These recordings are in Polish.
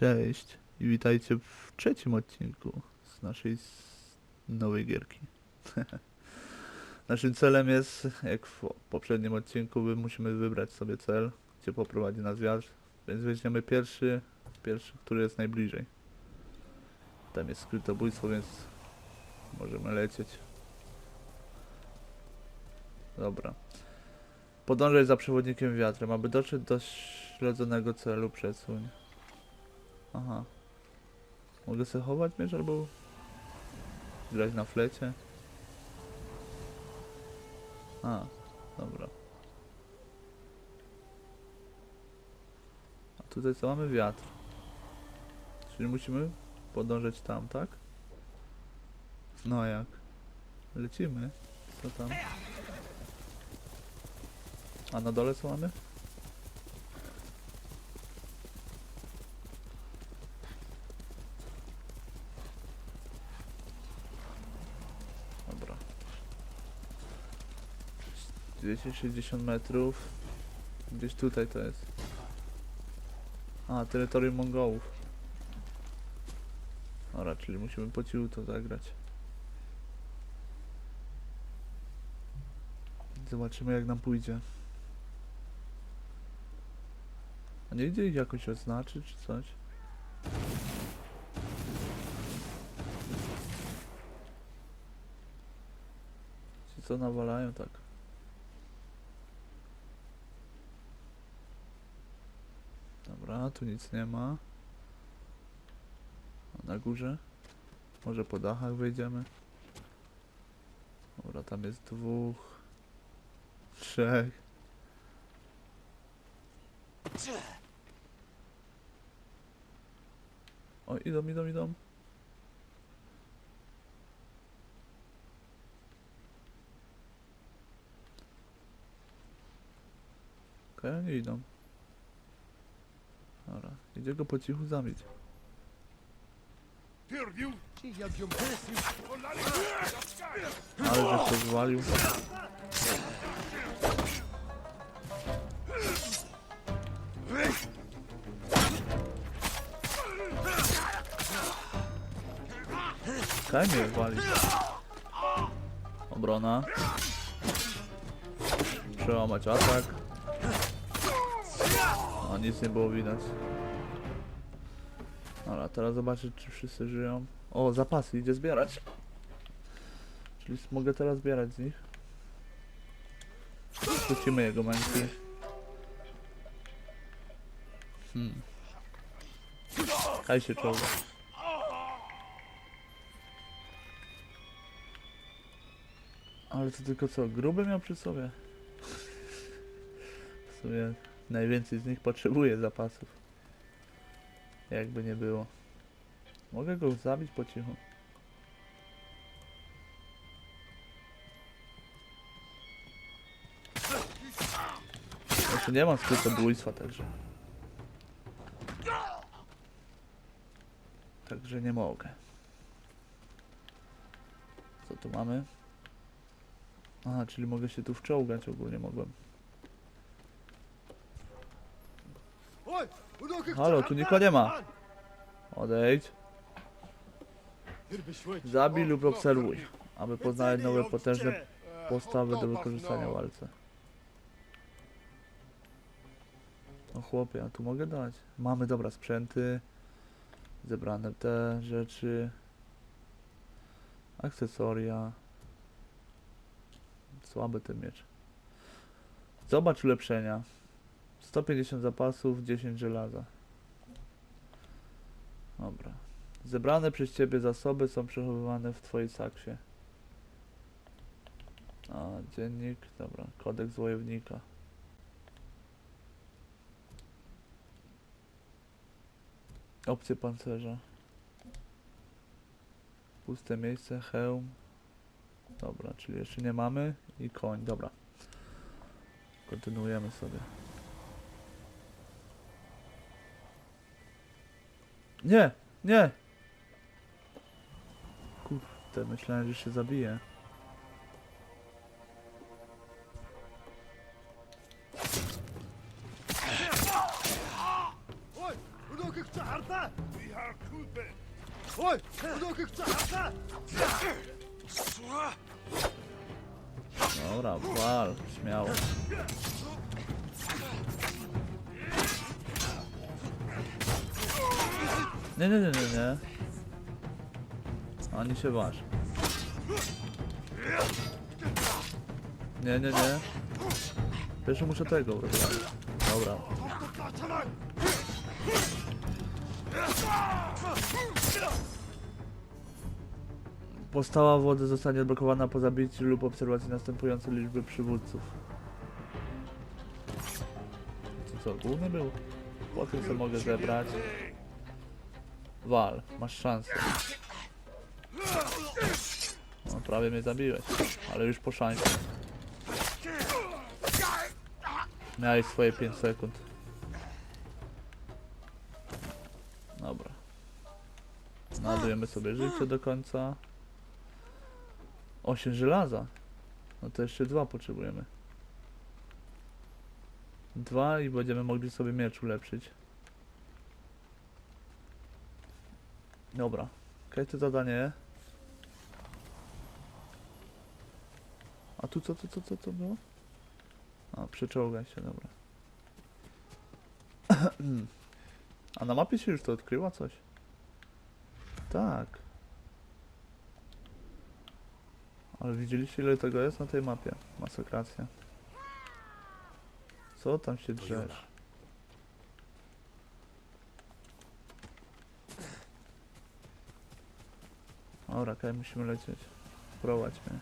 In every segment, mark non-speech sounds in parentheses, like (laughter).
Cześć i witajcie w trzecim odcinku z naszej nowej gierki. (laughs) Naszym celem jest, jak w poprzednim odcinku, my musimy wybrać sobie cel, gdzie poprowadzi nas wiatr, więc weźmiemy pierwszy, pierwszy, który jest najbliżej. Tam jest skrytobójstwo, więc możemy lecieć. Dobra. Podążaj za przewodnikiem wiatrem, aby dotrzeć do śledzonego celu, przesuń. Aha. Mogę sobie chować miecz albo grać na flecie? A, dobra. A tutaj co mamy? Wiatr. Czyli musimy podążać tam, tak? No jak? Lecimy. Co tam? A na dole co mamy? Dobra. 260 metrów. Gdzieś tutaj to jest. A, terytorium Mongołów. Dobra, czyli musimy po cichu to zagrać. Zobaczymy jak nam pójdzie. A nie idzie ich jakoś oznaczyć czy coś? Ci co nawalają tak? Dobra, tu nic nie ma. A na górze? Może po dachach wejdziemy? Dobra, tam jest dwóch. Trzech. O, idą, idą, idą. Okej, oni idą. Idzie go po cichu zabić. Ale że się zwalił. Kaj mnie wali. Obrona. Przełamać atak. O, nic nie było widać. Dobra, teraz zobaczyć czy wszyscy żyją. O, zapasy, idzie zbierać. Czyli mogę teraz zbierać z nich. Puścimy jego męki. Hmm. Kaj się czołga. Ale to tylko co, gruby miał przy sobie? W sumie najwięcej z nich potrzebuje zapasów. Jakby nie było. Mogę go zabić po cichu. Znaczy nie mam skrytobójstwa, także. Także nie mogę. Co tu mamy? Aha, czyli mogę się tu wczołgać ogólnie mogłem. Halo, tu nikogo nie ma. Odejdź. Zabij lub obserwuj, aby poznać nowe potężne postawy do wykorzystania w walce. O chłopie, a tu mogę dać. Mamy dobra sprzęty. Zebrane te rzeczy. Akcesoria. Słaby ten miecz. Zobacz ulepszenia. 150 zapasów, 10 żelaza. Dobra. Zebrane przez ciebie zasoby są przechowywane w twojej saksie. A, dziennik, dobra, kodeks wojownika. Opcje pancerza. Puste miejsce, hełm. Dobra, czyli jeszcze nie mamy i koń, dobra. Kontynuujemy sobie. Nie, nie! Kurde, myślałem, że się zabije. Dobra, wal, śmiało. Nie, nie, nie, nie, nie. Ani się waż. Nie, nie, nie. Pierwszy muszę tego uratować. Dobra. Postała wody zostanie odblokowana po zabiciu lub obserwacji następującej liczby przywódców. Co, główny był? Potem co mogę zebrać. Wal, masz szansę. No prawie mnie zabiłeś, ale już po szansie. Miałeś swoje 5 sekund. Dobra. Nadujemy sobie życie do końca. 8 żelaza. No to jeszcze dwa potrzebujemy. Dwa i będziemy mogli sobie miecz ulepszyć. Dobra. To zadanie. A tu co, co, co, co to było? A, przeczołgaj się, dobra. (clears throat) A na mapie się już to odkryła coś? Tak. Ale widzieliście ile tego jest na tej mapie? Masakracja. Co tam się drzesz? Dobra, kaj musimy lecieć. Prowadź mnie.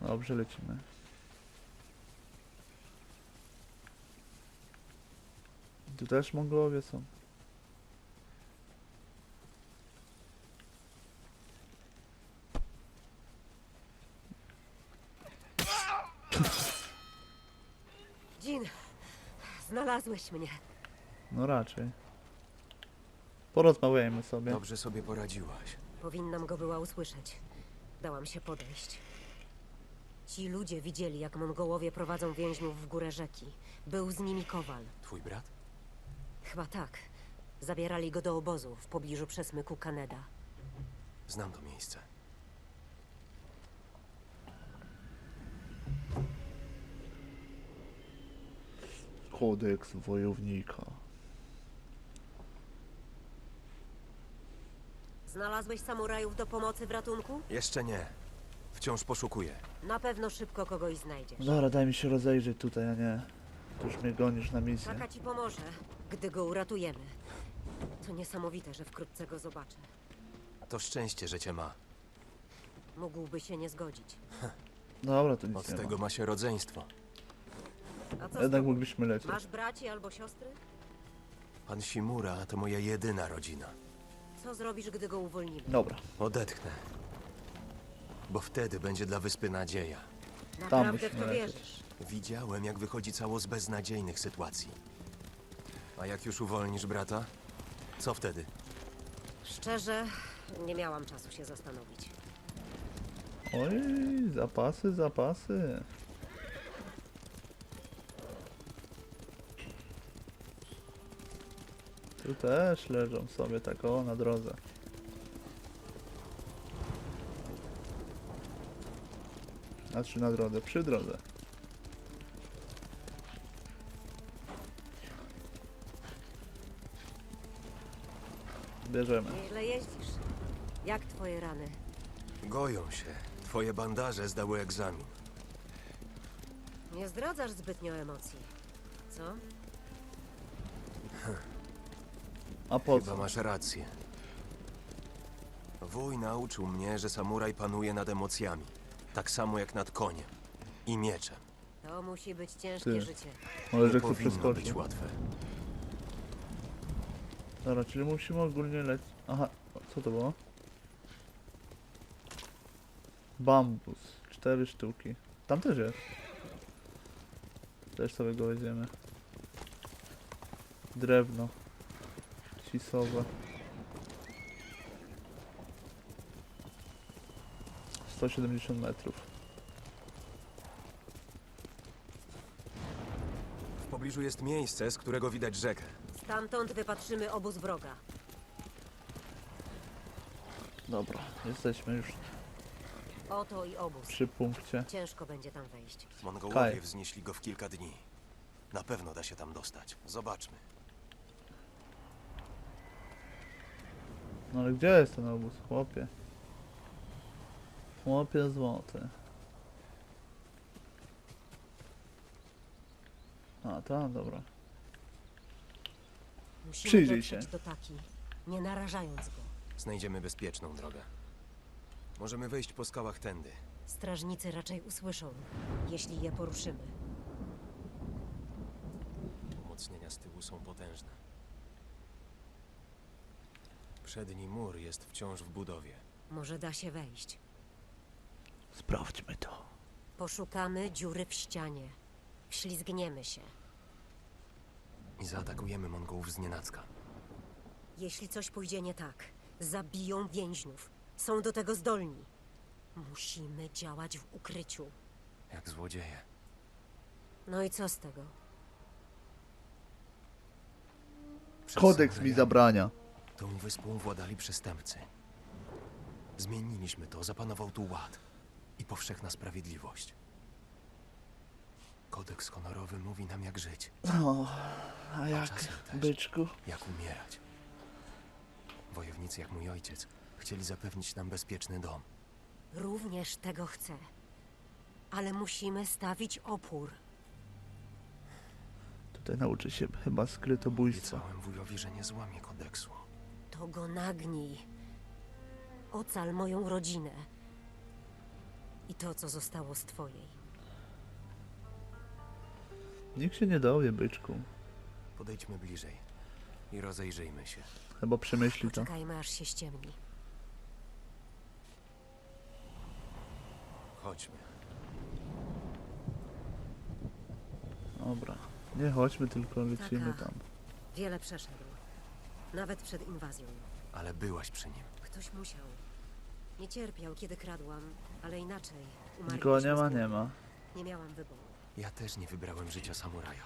Dobrze, lecimy. Tu też Mongołowie są. Jean, znalazłeś mnie. No raczej. Porozmawiajmy sobie. Dobrze sobie poradziłaś. Powinnam go była usłyszeć. Dałam się podejść. Ci ludzie widzieli, jak Mongołowie prowadzą więźniów w górę rzeki. Był z nimi kowal. Twój brat? Chyba tak. Zabierali go do obozu w pobliżu przesmyku Kaneda. Znam to miejsce. Kodeks wojownika. Znalazłeś samurajów do pomocy w ratunku? Jeszcze nie. Wciąż poszukuję. Na pewno szybko kogoś znajdziesz. Dobra, daj mi się rozejrzeć tutaj, a nie. Tu już mnie gonisz na misję. Taka ci pomoże, gdy go uratujemy. To niesamowite, że wkrótce go zobaczę. To szczęście, że cię ma. Mógłby się nie zgodzić. Dobra, to nic Od nie tego ma. ma się rodzeństwo. A co z Jednak tobą? mogliśmy lecieć. Masz braci albo siostry? Pan Shimura to moja jedyna rodzina. Co zrobisz, gdy go uwolnimy? Dobra, Odetchnę. Bo wtedy będzie dla wyspy nadzieja. Naprawdę w musimy to lecieć. wierzysz? Widziałem, jak wychodzi cało z beznadziejnych sytuacji. A jak już uwolnisz brata? Co wtedy? Szczerze, nie miałam czasu się zastanowić. Oj, zapasy, zapasy. Tu też leżą sobie tak o na drodze. Znaczy na drodze, przy drodze. Bierzemy. Nieźle jeździsz. Jak twoje rany? Goją się. Twoje bandaże zdały egzamin. Nie zdradzasz zbytnio emocji. Co? A po Chyba co? masz rację. Wuj nauczył mnie, że samuraj panuje nad emocjami. Tak samo jak nad koniem. I mieczem. To musi być ciężkie Ty. życie. Może, Nie że chcę powinno być łatwe. Dobra, czyli musimy ogólnie lecieć. Aha, co to było? Bambus. Cztery sztuki. Tam też jest. Też sobie go weźmiemy. Drewno. Cisowe. 170 metrów. W pobliżu jest miejsce, z którego widać rzekę. Stamtąd wypatrzymy obóz wroga. Dobra, jesteśmy już Oto i obóz. przy punkcie. Ciężko będzie tam wejść. Mongołowie Kaj. wznieśli go w kilka dni. Na pewno da się tam dostać. Zobaczmy. No ale gdzie jest ten obóz, chłopie? Chłopie złoty. A, tam, dobra. Musimy Przyjrzyj dotrzeć się. do taki, nie narażając go. Znajdziemy bezpieczną drogę. Możemy wejść po skałach tędy. Strażnicy raczej usłyszą, jeśli je poruszymy. Umocnienia z tyłu są potężne. Przedni mur jest wciąż w budowie. Może da się wejść. Sprawdźmy to. Poszukamy dziury w ścianie. Wślizgniemy się. I zaatakujemy Mongołów z nienacka. Jeśli coś pójdzie nie tak, zabiją więźniów. Są do tego zdolni. Musimy działać w ukryciu. Jak złodzieje. No i co z tego? Przed Kodeks mi zabrania. Tą wyspą władali przestępcy. Zmieniliśmy to, zapanował tu ład i powszechna sprawiedliwość. Kodeks honorowy mówi nam, jak żyć, O, a jak, czasem też. byczku? jak umierać. Wojownicy, jak mój ojciec, chcieli zapewnić nam bezpieczny dom. Również tego chcę. Ale musimy stawić opór. Tutaj nauczy się chyba skrytobójstwa. Obiecałem wujowi, że nie złamie kodeksu. To go nagnij. Ocal moją rodzinę. I to, co zostało z twojej. Nikt się nie dowie, byczku. Podejdźmy bliżej i rozejrzyjmy się. Chyba przemyśli to. Poczekajmy, aż się ściemni. Chodźmy. Dobra. Nie chodźmy, tylko lecimy Taka. tam. Wiele przeszedł. Nawet przed inwazją. Ale byłaś przy nim. Ktoś musiał. Nie cierpiał, kiedy kradłam, ale inaczej. Nikogo nie ma, umarliśmy nie ma. Nie miałam wyboru. Ja też nie wybrałem życia samuraja.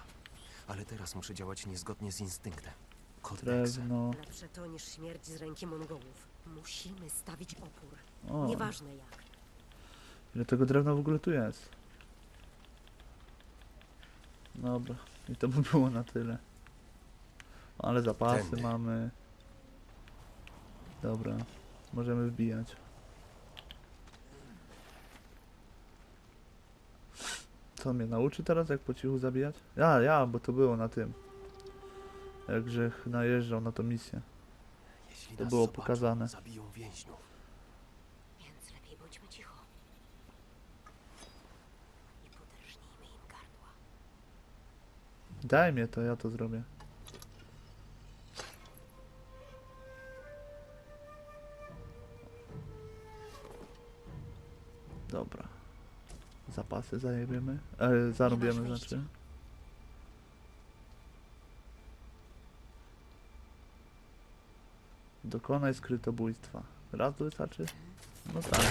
Ale teraz muszę działać niezgodnie z instynktem. Kodeksem. Drewno. Lepsze to niż śmierć z ręki Mongołów. Musimy stawić opór. O, Nieważne jak. ile tego drewna w ogóle tu jest? Dobra. I to by było na tyle. Ale zapasy Tędy. mamy. Dobra. Możemy wbijać. Co mnie nauczy teraz, jak po cichu zabijać? Ja, ja, bo to było na tym. Jak Grzech najeżdżał na tą misję. Jeśli To było zobaczą, pokazane. Zabiją więźniów. Więc lepiej bądźmy cicho. I im gardła. Daj mnie to, ja to zrobię. Dobra. Zapasy zajebiemy. E, zarobiemy, wyjścia. znaczy. Dokonaj skrytobójstwa. Raz wystarczy? No tak.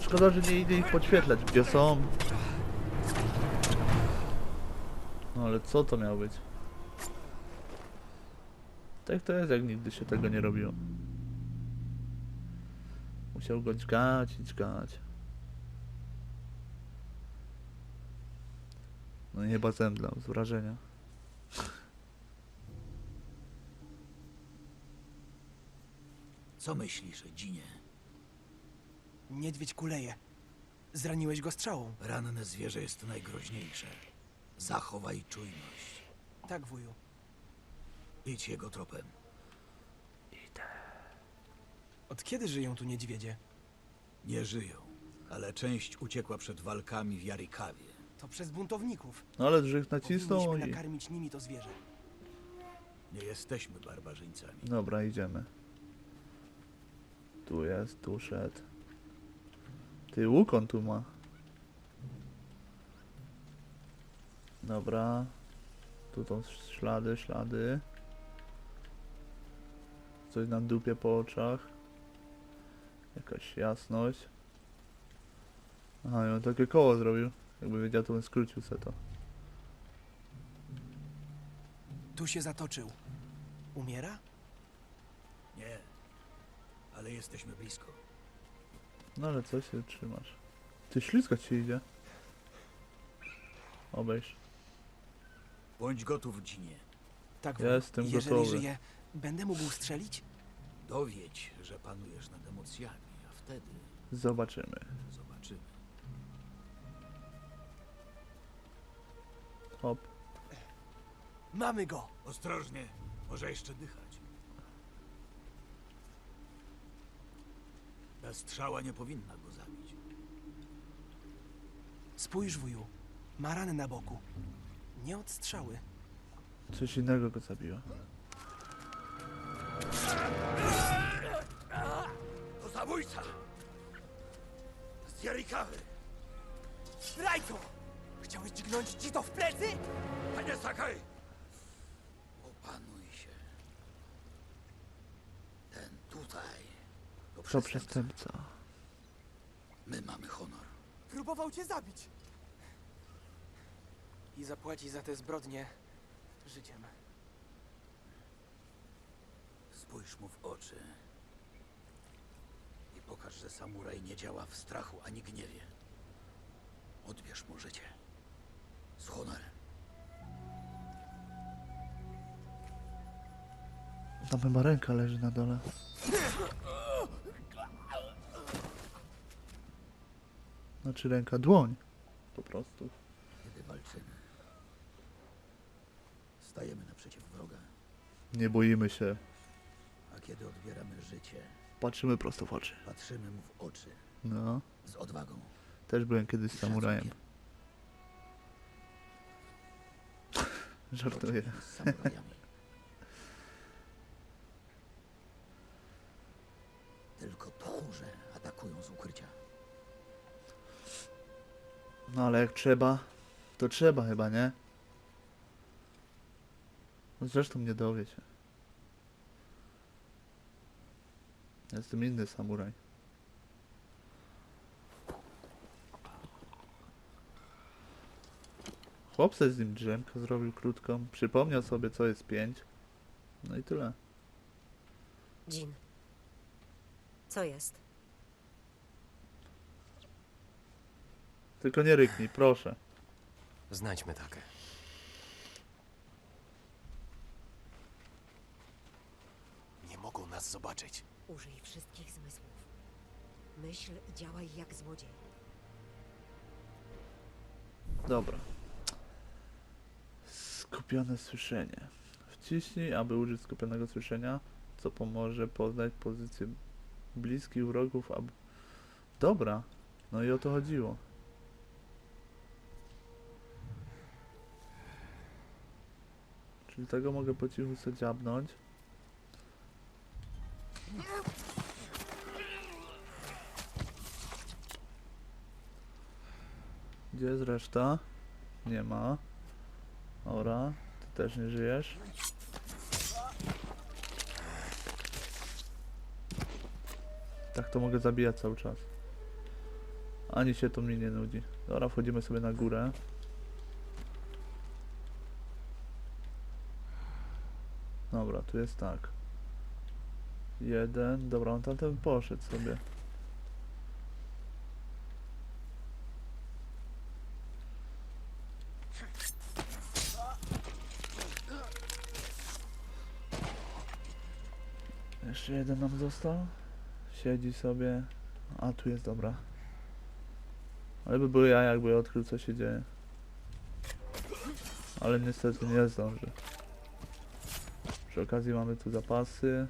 Szkoda, że nie idę ich podświetlać, gdzie są. No ale co to miało być? Tak to jest, jak nigdy się tego nie robiło. Musiał go dźgać i dźgać. No i chyba zemdlał z wrażenia. Co myślisz, Dzinie? Niedźwiedź kuleje. Zraniłeś go strzałą. Ranne zwierzę jest najgroźniejsze. Zachowaj czujność. Tak, wuju. Idź jego tropem. Od kiedy żyją tu niedźwiedzie? Nie żyją, ale część uciekła przed walkami w Jarikawie. To przez buntowników. No ale Drzych nacisnął Powinniśmy i... nakarmić nimi to zwierzę. Nie jesteśmy barbarzyńcami. Dobra, idziemy. Tu jest, tu szedł. Ty, łuk on tu ma. Dobra. Tu są ślady, ślady. Coś na dupie po oczach. Jakaś jasność. Aha, i on takie koło zrobił. Jakby wiedział, to bym skrócił se to. Tu się zatoczył. Umiera? Nie. Ale jesteśmy blisko. No ale co się trzymasz? Ty ślizgać ci idzie. Obejrz. Bądź gotów, Dzinie. Tak, Ja jestem Jeżeli gotowy. żyje, będę mógł strzelić? Dowiedź, że panujesz nad emocjami, a wtedy Zobaczymy. zobaczymy. Hop. Mamy go! Ostrożnie, może jeszcze dychać. Ta strzała nie powinna go zabić. Spójrz, wuju. Ma rany na boku. Nie od strzały. Coś innego go zabiło. To zabójca! Z Jarikawy! Rajco! Chciałeś dźgnąć ci to w plecy? Panie Sakaj! Opanuj się. Ten tutaj to To przestępca. przestępca. My mamy honor. Próbował cię zabić. I zapłaci za te zbrodnie życiem. Spójrz mu w oczy. I pokaż, że samuraj nie działa w strachu ani gniewie. Odbierz mu życie. Z honorem. Tam chyba ręka leży na dole. Znaczy ręka, dłoń. Po prostu. Kiedy walczymy, stajemy naprzeciw wroga, Nie boimy się. Kiedy odbieramy życie, Patrzymy prosto w oczy. patrzymy mu w oczy No. z odwagą. Też byłem kiedyś i samurajem. szacunkiem. Żartuję. Bądźmy samurajami. Tylko tchórze atakują z ukrycia. No ale jak trzeba, to trzeba chyba, nie? No zresztą nie dowie się. Jestem inny samuraj. Chłop z nim drzemkę zrobił krótką, przypomniał sobie co jest pięć. No i tyle. Jean. Co jest? Tylko nie ryknij, proszę. Znajdźmy takę. Nie mogą nas zobaczyć. Użyj wszystkich zmysłów. Myśl i działaj jak złodziej. Dobra. Skupione słyszenie. Wciśnij, aby użyć skupionego słyszenia, co pomoże poznać pozycję bliskich wrogów, aby... Dobra. No i o to chodziło. Czyli tego mogę po cichu sobie dziabnąć. Gdzie jest reszta? Nie ma. Ora, ty też nie żyjesz. Tak to mogę zabijać cały czas. Ani się to mi nie nudzi. Dobra, wchodzimy sobie na górę. Dobra, tu jest tak. Jeden, dobra, on tamten poszedł sobie. Jeszcze jeden nam został. Siedzi sobie. A tu jest dobra. Ale by był ja jakby odkrył co się dzieje. Ale niestety nie zdąży. Przy okazji mamy tu zapasy.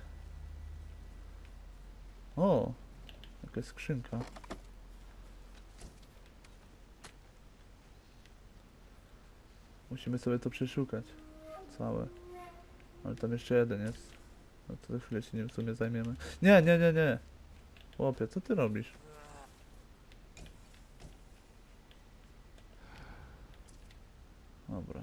O! Jakaś skrzynka. Musimy sobie to przeszukać. Całe. Ale tam jeszcze jeden jest. No to za chwilę się nim w sumie zajmiemy. Nie, nie, nie, nie. Chłopie, co ty robisz? Dobra.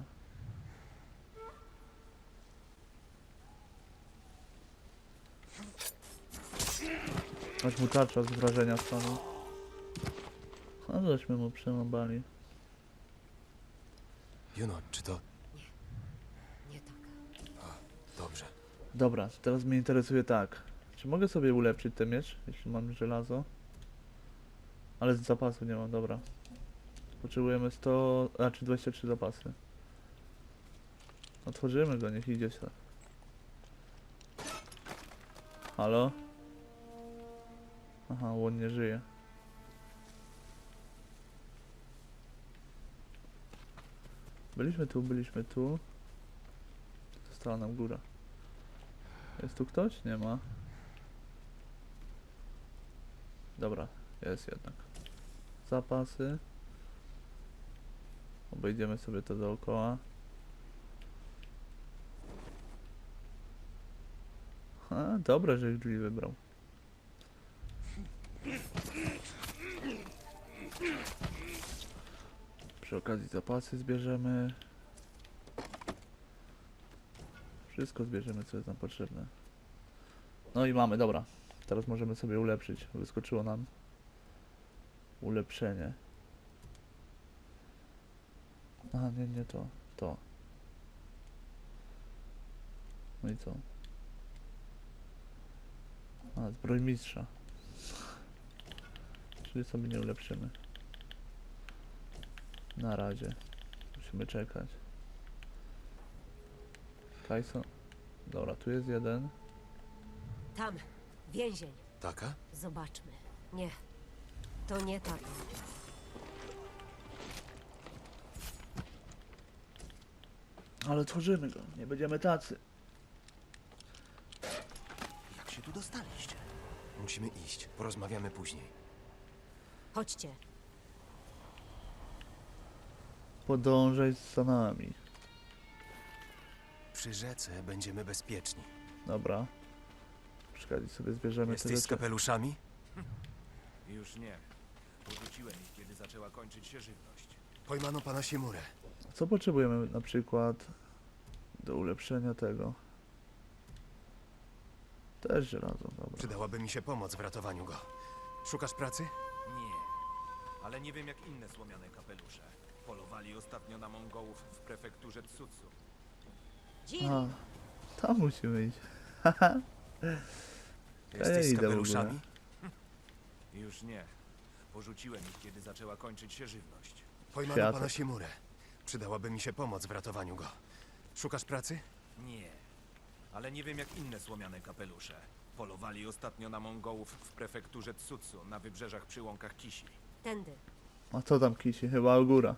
Aż mu tarcza z wrażenia stanął. A No żeśmy mu przemobali. Juno, czy to... Nie tak. Dobrze. Dobra, teraz mnie interesuje tak. Czy mogę sobie ulepszyć ten miecz, jeśli mam żelazo? Ale z zapasu nie mam, dobra. Potrzebujemy 100, a czy 23 zapasy. Otworzymy go, niech idzie się. Halo? Aha, on nie żyje. Byliśmy tu, byliśmy tu. Została nam góra. Jest tu ktoś? Nie ma. Dobra, jest jednak. Zapasy. Obejdziemy sobie to dookoła. A, dobre, że drzwi wybrał. Przy okazji zapasy zbierzemy. Wszystko zbierzemy, co jest nam potrzebne. No i mamy, dobra. Teraz możemy sobie ulepszyć. Wyskoczyło nam ulepszenie. Aha, nie, nie to. To. No i co? A, zbrojmistrza. Czyli sobie nie ulepszymy. Na razie. Musimy czekać. Tyson. Dobra, tu jest jeden. Tam, więzień. Taka? Zobaczmy. Nie, to nie tak. Ale tworzymy go, nie będziemy tacy. Jak się tu dostaliście? Musimy iść. Porozmawiamy później. Chodźcie. Podążaj za nami. Przy rzece będziemy bezpieczni. Dobra. Czekaj, sobie zbierzemy te Jesteś z rzeczy. kapeluszami? (laughs) Już nie. Porzuciłem ich, kiedy zaczęła kończyć się żywność. Pojmano pana Siemurę. Co potrzebujemy na przykład do ulepszenia tego? Też żelazo, dobra. Przydałaby mi się pomoc w ratowaniu go. Szukasz pracy? Nie. Ale nie wiem jak inne słomiane kapelusze. Polowali ostatnio na Mongołów w prefekturze Tsutsu. A, tam musimy iść. Haha. Jesteś z idę w ogóle. kapeluszami? Już nie. Porzuciłem ich, kiedy zaczęła kończyć się żywność. Pojmano Kwiatek. pana Siemurę. Przydałaby mi się pomoc w ratowaniu go. Szukasz pracy? Nie. Ale nie wiem jak inne słomiane kapelusze. Polowali ostatnio na Mongołów w prefekturze Tsutsu na wybrzeżach przy łąkach Kisi. tędy. A co tam kisi? Chyba Ogóra.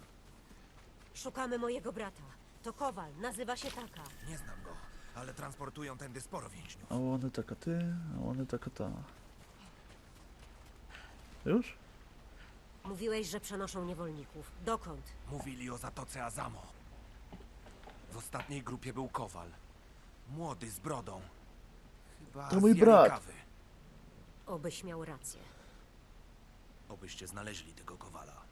Szukamy mojego brata. To Kowal, nazywa się Taka. Nie znam go, ale transportują tędy sporo więźniów. A one taka ty, a one taka ta. Już? Mówiłeś, że przenoszą niewolników. Dokąd? Mówili o Zatoce Azamo. W ostatniej grupie był Kowal. Młody, z brodą. Chyba To mój z brat. Obyś miał rację. Obyście znaleźli tego Kowala.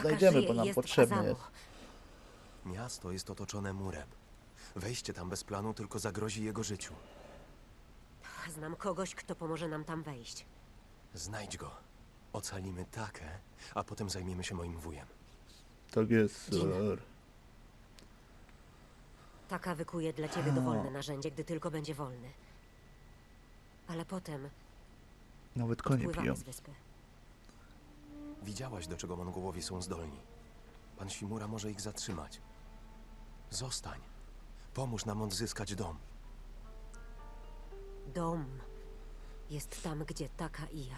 Znajdziemy, bo nam jest potrzebny jest. Miasto jest otoczone murem. Wejście tam bez planu tylko zagrozi jego życiu. Znam kogoś, kto pomoże nam tam wejść. Znajdź go. Ocalimy takę, a potem zajmiemy się moim wujem. Tak jest, Dzień. sir. Taka wykuje dla ciebie dowolne narzędzie, gdy tylko będzie wolny. Ale potem Nawet konie piją. pływamy z wyspy. Widziałaś, do czego Mongołowie są zdolni. Pan Simura może ich zatrzymać. Zostań. Pomóż nam odzyskać dom. Dom jest tam, gdzie Taka i ja.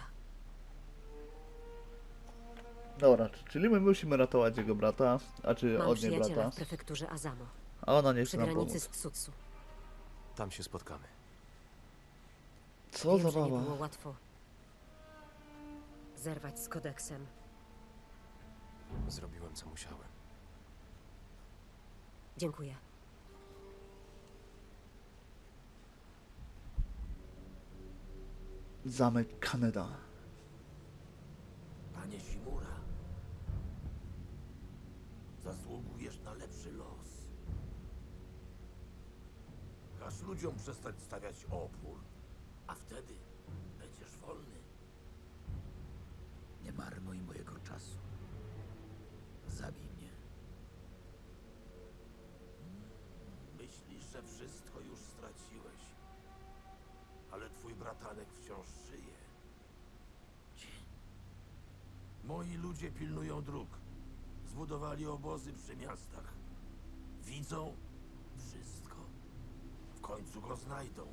Dobra, czyli my musimy ratować jego brata, a czy Mam od niej przyjaciela brata, w prefekturze Azamo, a ona nie przy chce nam granicy pomóc. z Tsutsu. Tam się spotkamy. Co Wiem, za że nie baba? było łatwo zerwać z kodeksem. Zrobiłem, co musiałem. Dziękuję. Zamek Kaneda. Panie Simura, zasługujesz na lepszy los. Każ ludziom przestać stawiać opór, a wtedy marnuj mojego czasu. Zabij mnie. Myślisz, że wszystko już straciłeś. Ale twój bratanek wciąż żyje. Moi ludzie pilnują dróg. Zbudowali obozy przy miastach. Widzą wszystko. W końcu go znajdą.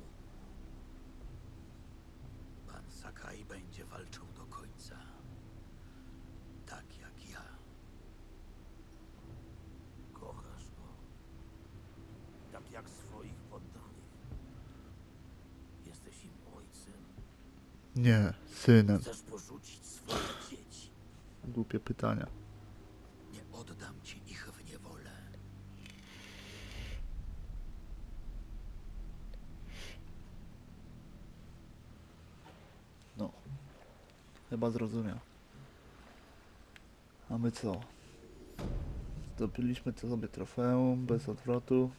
Pan Sakai będzie walczył do końca. Tak jak ja. Kochasz go. Tak jak swoich poddanych. Jesteś im ojcem. Nie, synem. Chcesz porzucić swoje dzieci. Głupie pytania. Nie oddam ci ich w niewolę. No. Chyba zrozumiał. A my co? Zdobyliśmy to sobie trofeum bez odwrotu.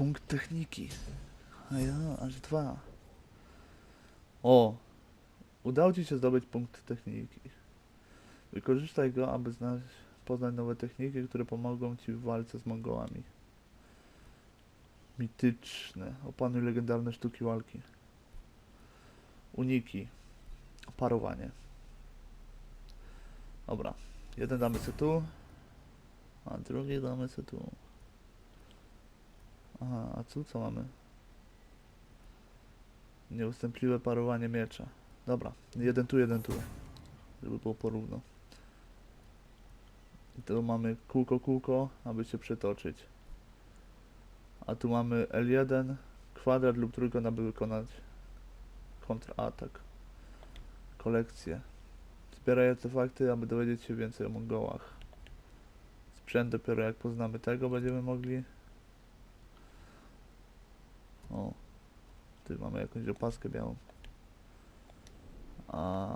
Punkt techniki. A ja, aż dwa. O! Udało ci się zdobyć punkt techniki. Wykorzystaj go, aby znaleźć, poznać nowe techniki, które pomogą ci w walce z Mongołami. Mityczne. Opanuj legendarne sztuki walki. Uniki. Parowanie. Dobra. Jeden damy sobie tu. A drugi damy sobie tu. Aha, a tu co mamy? Nieustępliwe parowanie miecza. Dobra. Jeden tu, jeden tu. Żeby było porówno. I tu mamy kółko, kółko, aby się przetoczyć. A tu mamy L1, kwadrat lub trójkąt, aby wykonać kontratak. Kolekcje. Zbieraj artefakty, aby dowiedzieć się więcej o Mongołach. Sprzęt dopiero jak poznamy tego będziemy mogli. O, tu mamy jakąś opaskę białą. A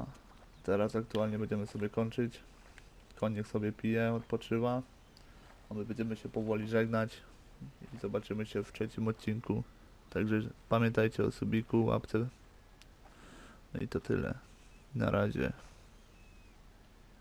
teraz aktualnie będziemy sobie kończyć. Koń niech sobie pije, odpoczywa. A my będziemy się powoli żegnać i zobaczymy się w trzecim odcinku. Także pamiętajcie o subiku, łapce. No i to tyle. Na razie.